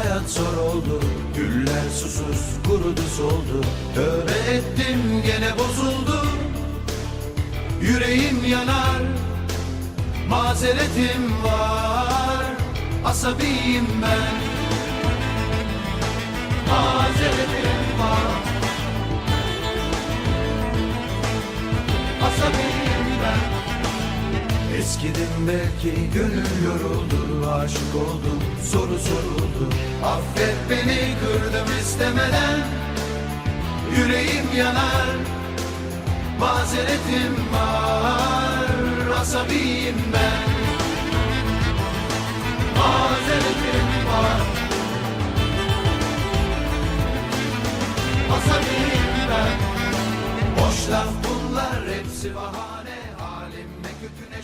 hayat zor oldu. Güller susuz kurudu soldu. Tövbe ettim gene bozuldu. Yüreğim yanar Mazeretim var. Asabiyim ben Eskidim belki gönül yoruldu Aşık oldum soru soruldu. Affet beni kırdım istemeden. Yüreğim yanar Mazeretim var Asabiyim ben. Mazeretim var. Asabiyim ben. Boş laf bunlar hepsi bahane. Halimle kötü neşe